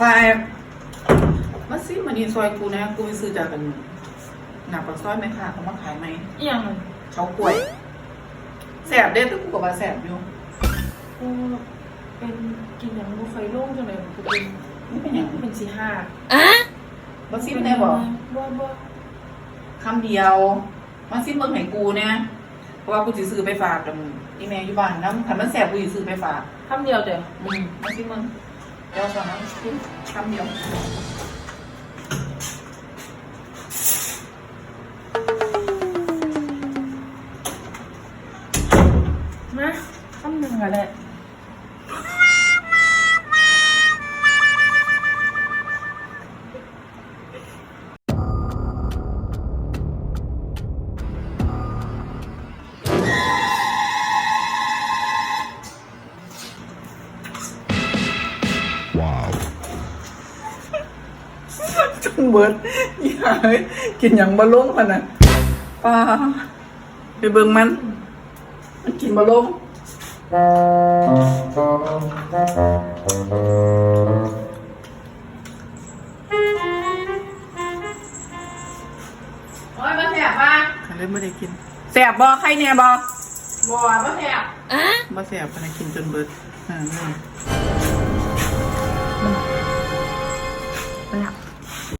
ฝ่ายมาซิมันนี่ซอยกูนะ กูไปซื้อจากกันหนักกว่าซอยไหมค่ะเขามาขายไหมอีหยังมันเขากล้วยแสบเด้แต่กูก็ว่าแสบอยู่กูเป็นกินอย่างบ่เคยโล่งจังเลยกูเป็นนี่เป็นหยังเป็นสิห้ามาซิมได้บอกบ่บ่คำเดียวมาซิมเบิ่งให้กูเนี่ย เพราะว่ากูสิซื้อไปฝากกับอีแม่อยู่บ้านน้ำถ้ามันแสบกูสิซื้อไปฝากคำเดียวเด้ออืมมาซิมมึงเดี๋ยวก่อนนะซิมคำเดียวนะคำหนึ่งอะแห จนเบิดอีหายกินหยังบะลงมันน่ะป้าไปเบิ่งมัน มันกินบะลงโอ้ยบ่แซ่บป่ะอันนี้ไม่ได้กินแสบบ่ใครเนี่ยบ่บ่บ่แซ่บบ่แสบพนักกินจนเบิดอ่านี่